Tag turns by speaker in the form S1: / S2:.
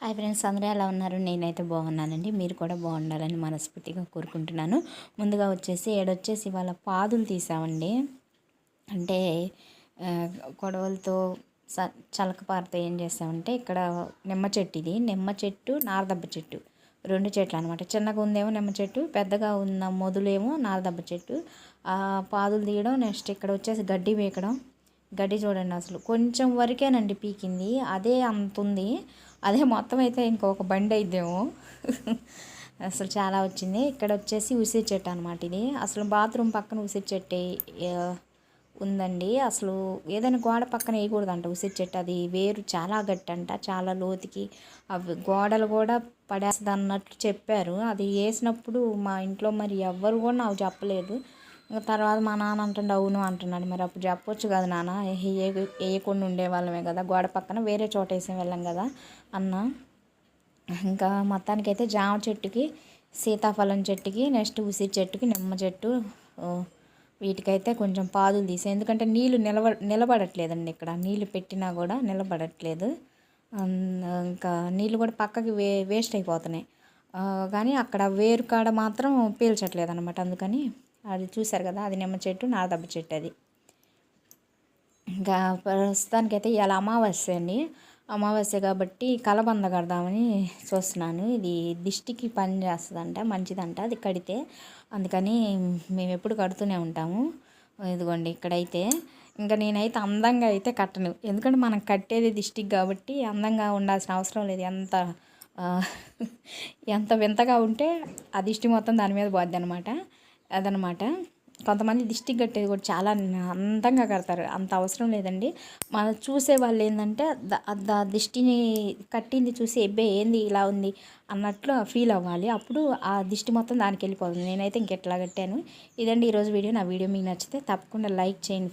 S1: Hi friends అందరూ ఎలా ఉన్నారు? నేనైతే బాగున్నానండి. మీరు కూడా బాగుండాలని మనస్ఫూర్తిగా కోరుకుంటున్నాను. ముందుగా వచ్చేసి ఏడొచ్చేసి వాళ్ళ పాదులు తీసామండి. అంటే కొడవలతో స చలకపారతో ఏం చేసామంటే ఇక్కడ నిమ్మ చెట్టు ఇది. నిమ్మ చెట్టు నారదబ్బ చెట్టు. రెండు చెట్లు అనమాట చిన్నగా ఉందేమో నిమ్మ చెట్టు పెద్దగా ఉన్న మొదలేమో నారదబ్బ చెట్టు. పాదులు తీయడం నెక్స్ట్ ఇక్కడ వచ్చేసి గడ్డి వేయడం గడ్డి చూడండి అసలు. కొంచెం వరకేనండి పీకింది. అదే అంత ఉంది. అదే మొత్తం అయితే ఇంకొక బండి అయిద్దేమో. అసలు చాలా వచ్చింది. ఇక్కడ వచ్చేసి ఉసిరి చెట్టు అనమాట ఇది. అసలు బాత్రూమ్ పక్కన ఉసిరి చెట్టు ఉందండి. అసలు ఏదైనా గోడ పక్కన వేయకూడదంట ఉసిరి చెట్టు. అది వేరు చాలా గట్టి అంట చాలా లోతుకి. అవి గోడలు కూడా పడేస్తుంది అన్నట్టు చెప్పారు. అది వేసినప్పుడు మా ఇంట్లో మరి ఎవ్వరు కూడా నాకు చెప్పలేదు. ఇంకా తర్వాత మా నాన్న అంటుండే అవును అంటున్నాడు. మరి అప్పుడు చెప్పొచ్చు కదా నాన్న వేయకుండా ఉండేవాళ్ళమే కదా గోడ పక్కన వేరే చోట వేసి వెళ్ళాం కదా అన్న. ఇంకా మొత్తానికైతే జామ చెట్టుకి సీతాఫలం చెట్టుకి నెక్స్ట్ ఉసిరి చెట్టుకి నిమ్మ చెట్టు వీటికైతే కొంచెం పాదులు తీసాయి ఎందుకంటే నీళ్ళు నిలబ నిలబడట్లేదండి ఇక్కడ. నీళ్ళు పెట్టినా కూడా నిలబడట్లేదు. ఇంకా నీళ్ళు కూడా పక్కకి వే వేస్ట్ అయిపోతున్నాయి. కానీ అక్కడ వేరు కాడ మాత్రం పీల్చట్లేదు అనమాట అందుకని అది చూసారు కదా అది నిమ్మ చెట్టు నారదబ్బ చెట్టు అది. ఇంకా ప్రస్తుతానికైతే ఇవాళ అమావాస్య అండి. అమావాస్య కాబట్టి కలబంద కడదామని చూస్తున్నాను. ఇది దిష్టికి పని చేస్తుందంట మంచిదంట అది కడితే అందుకని మేము ఎప్పుడు కడుతూనే ఉంటాము. ఇదిగోండి ఇక్కడైతే. ఇంకా నేనైతే అందంగా అయితే కట్టను. ఎందుకంటే మనం కట్టేది దిష్టికి కాబట్టి అందంగా ఉండాల్సిన అవసరం లేదు. ఎంత ఎంత వింతగా ఉంటే ఆ దిష్టి మొత్తం దాని మీద పోద్ది అనమాట అదనమాట. కొంతమంది దిష్టికి కట్టేది కూడా చాలా అందంగా కడతారు. అంత అవసరం లేదండి. మనం చూసే వాళ్ళు ఏంటంటే దిష్టిని కట్టింది చూసి ఎబ్బే ఏంది ఇలా ఉంది? అన్నట్లు ఫీల్ అవ్వాలి. అప్పుడు ఆ దిష్టి మొత్తం దానికి వెళ్ళిపోతుంది నేనైతే ఇంకెట్లా కట్టాను. ఇదండి ఈరోజు వీడియో. నా వీడియో మీకు నచ్చితే తప్పకుండా లైక్ చేయండి